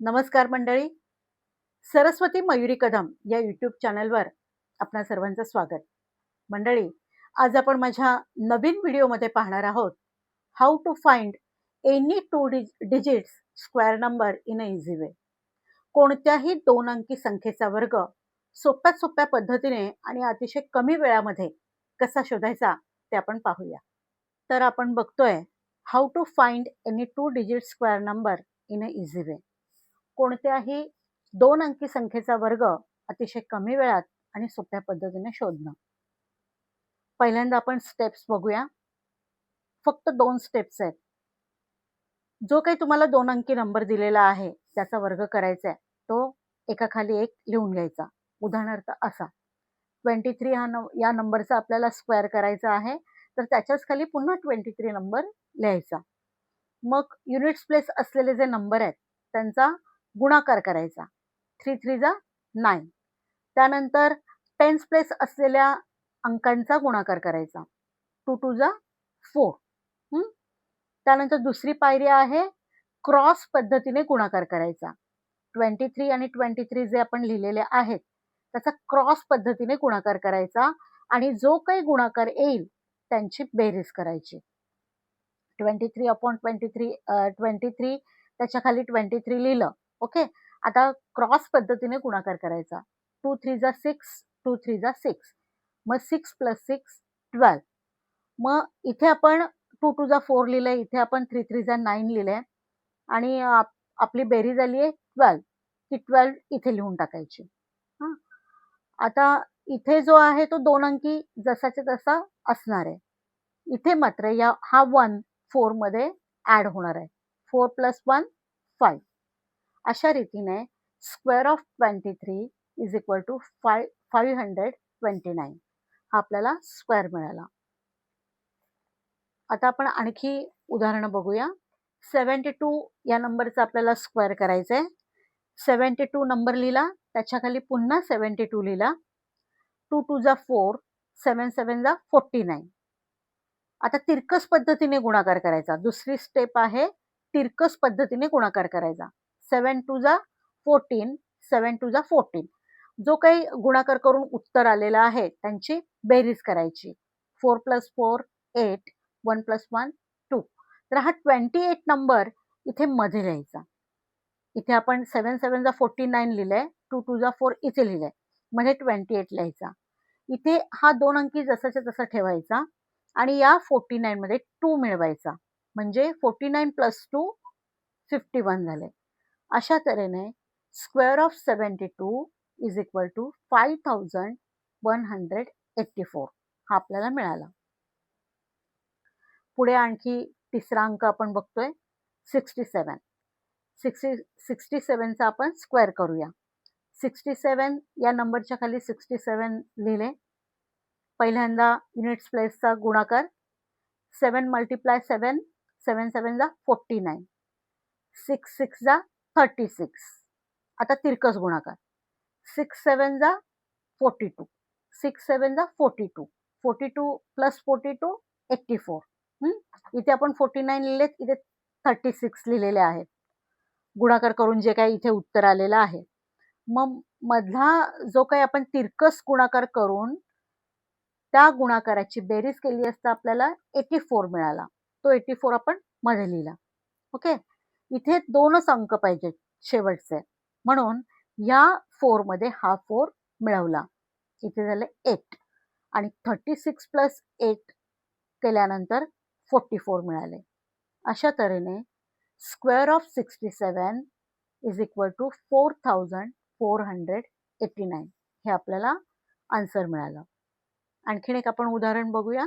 नमस्कार मंडळी. सरस्वती मयुरी कदम या यूट्यूब चॅनलवर आपणा सर्वांचं स्वागत. मंडळी आज आपण माझ्या नवीन व्हिडिओमध्ये पाहणार आहोत how to find any two digits square number in a easy way कोणत्याही दोन अंकी संख्येचा वर्ग सोप्या सोप्या पद्धतीने आणि अतिशय कमी वेळामध्ये कसा शोधायचा ते आपण पाहूया. तर आपण बघतोय how to find any two digit square number in a easy way कोणत्याही दोन अंकी संख्येचा वर्ग अतिशय कमी वेळात आणि सोप्या पद्धतीने शोधणं. पहिल्यांदा आपण स्टेप्स बघूया. फक्त दोन स्टेप्स आहेत. जो काही तुम्हाला दोन अंकी नंबर दिलेला आहे त्याचा वर्ग करायचा आहे तो एका खाली एक लिहून घ्यायचा. उदाहरणार्थ असा. ट्वेंटी थ्री हा न या नंबरचा आपल्याला स्क्वेअर करायचा आहे तर त्याच्याच खाली पुन्हा ट्वेंटी थ्री नंबर लिहायचा. मग युनिट्स प्लेस असलेले जे नंबर आहेत त्यांचा गुणाकार करायचा. थ्री थ्री जा नाईन त्यानंतर टेन्स प्लेस असलेल्या अंकांचा गुणाकार करायचा. टू टू जा फोर त्यानंतर दुसरी पायरी आहे क्रॉस पद्धतीने गुणाकार करायचा. ट्वेंटी थ्री आणि ट्वेंटी थ्री जे आपण लिहिलेले आहेत त्याचा क्रॉस पद्धतीने गुणाकार करायचा आणि जो काही गुणाकार येईल त्यांची बेरीज करायची. Twenty three upon twenty three twenty three त्याच्याखाली ट्वेंटी थ्री लिहिलं. ओके आता क्रॉस पद्धतीने गुणाकार करायचा. टू थ्री जा सिक्स टू थ्री जा सिक्स मग सिक्स प्लस सिक्स ट्वेल्व मग इथे आपण टू टू जा फोर लिहिलंय. इथे आपण थ्री थ्री जा नाईन लिहिलंय. आणि आपली बेरीज झाली आहे ट्वेल्व ती ट्वेल्व इथे लिहून टाकायची. हां? आता इथे जो आहे तो दोन अंकी जसाच्या तसा असणार आहे. इथे मात्र या हा वन फोरमध्ये ॲड होणार आहे. फोर प्लस वन फाईव्ह अशा रीतीने square of twenty three is equal to five five hundred twenty nine हा आपल्याला स्क्वेअर मिळाला. आता आपण आणखी उदाहरणं बघूया. सेवन्टी टू या नंबरचा आपल्याला स्क्वेअर करायचं आहे सेवन्टी टू नंबर लिहिला त्याच्याखाली पुन्हा सेवन्टी टू लिहिला. टू टू जा फोर सेवन सेवन जा फोर्टी नाईन आता तिरकस पद्धतीने गुणाकार करायचा. दुसरी स्टेप आहे तिरकस पद्धतीने गुणाकार करायचा. सेवन टू जा फोर्टीन सेवन टू जा फोर्टीन जो काही गुणाकार करून उत्तर आलेला आहे त्यांची बेरीज करायची. Four plus four eight one plus one two तर हा ट्वेंटी एट नंबर इथे मध्ये लिहायचा. इथे आपण सेवन सेवन जा फोर्टी नाईन लिहिलंय टू टू जा फोर इथे लिहिलंय. मध्ये ट्वेंटी एट लिहायचा. इथे हा दोन अंकी जसाच्या तसा ठेवायचा आणि या फोर्टी नाईनमध्ये टू मिळवायचा. म्हणजे forty nine plus two fifty one झाले अशा तऱ्हेने square of seventy two is equal to five thousand one hundred eighty four हा आपल्याला मिळाला. पुढे आणखी तिसरा अंक आपण बघतोय. सिक्स्टी सेवन सिक्स्टी सिक्स्टी सेवनचा आपण स्क्वेअर करूया. सिक्स्टी सेवन या नंबरच्या खाली सिक्स्टी सेवन लिहिले. पहिल्यांदा युनिट्स प्लेसचा गुणाकार. सेवन मल्टिप्लाय सेवन सेवन सेवन जा फोर्टी नाईन सिक्स सिक्स जा थर्टी सिक्स. आता तिरकस गुणाकार. सिक्स सेवन जा फोर्टी टू. सिक्स सेवन जा forty two. Forty two plus forty two eighty four. इथे आपण फोर्टी नाईन लिहिलेत इथे थर्टी सिक्स लिहिलेले आहेत. गुणाकार करून जे काही इथे उत्तर आलेलं आहे. मग मधला जो काही आपण तिरकस गुणाकार करून त्या गुणाकाराची बेरीज केली असता आपल्याला एटी फोर मिळाला. तो एटी फोर आपण मध्ये लिहिला. ओके? इथे दोनच अंक पाहिजेत शेवटचे. म्हणून या फोरमध्ये हा फोर मिळवला. इथे झाले एट आणि थर्टी सिक्स प्लस एट केल्यानंतर फोर्टी फोर मिळाले. अशा तऱ्हेने square of sixty seven is equal to four thousand four hundred eighty nine हे आपल्याला आन्सर मिळालं. आणखीन एक आपण उदाहरण बघूया.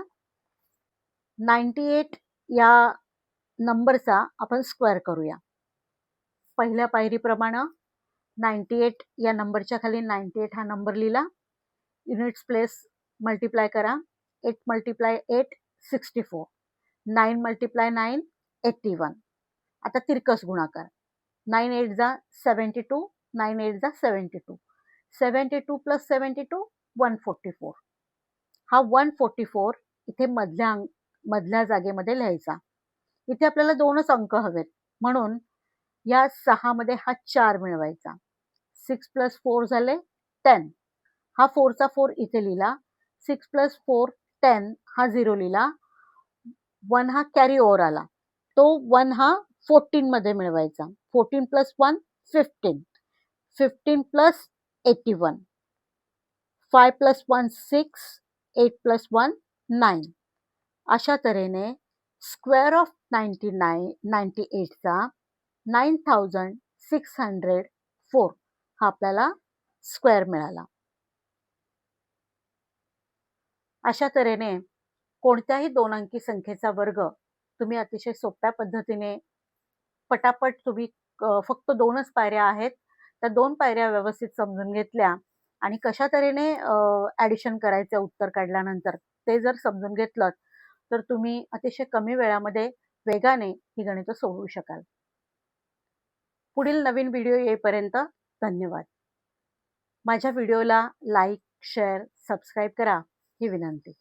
नाईन्टी एट या नंबरचा आपण स्क्वेअर करूया. पहिल्या पायरीप्रमाणे नाईन्टी एट या नंबरच्या खाली नाईन्टी एट हा नंबर लिहिला. युनिट्स प्लेस मल्टिप्लाय करा. Eight multiply eight sixty four. Nine multiply nine eighty one. आता तिरकस गुणाकार. नाईन एट जा सेवन्टी टू नाईन एट जा seventy two. Seventy two plus seventy two one forty four. हा one forty four इथे मधल्या मधल्या जागेमध्ये लिहायचा. इथे आपल्याला दोनच अंक हवेत. म्हणून या सहामध्ये हा चार मिळवायचा. सिक्स प्लस फोर झाले टेन हा फोरचा फोर इथे लिहिला. सिक्स प्लस फोर टेन हा झिरो लिहिला. वन हा कॅरी ओव्हर आला. तो वन हा फोर्टीनमध्ये मिळवायचा. Fourteen plus one fifteen fifteen plus eighty one five plus one six eight plus one nine अशा तऱ्हेने square of ninety nine ninety एटचा nine thousand six hundred four हा आपल्याला स्क्वेअर मिळाला. अशा तऱ्हेने कोणत्याही दोन अंकी संख्येचा वर्ग तुम्ही अतिशय सोप्या पद्धतीने पटापट तुम्ही फक्त दोनच पायऱ्या आहेत त्या दोन पायऱ्या व्यवस्थित समजून घेतल्या आणि कशा तऱ्हेने ॲडिशन करायचे उत्तर काढल्यानंतर ते जर समजून घेतलं तर तुम्ही अतिशय कमी वेळामध्ये वेगाने ही गणितं सोडवू शकाल. पुढील नवीन व्हिडिओ येईपर्यंत धन्यवाद. माझ्या व्हिडिओला लाईक शेअर सबस्क्राईब करा ही विनंती.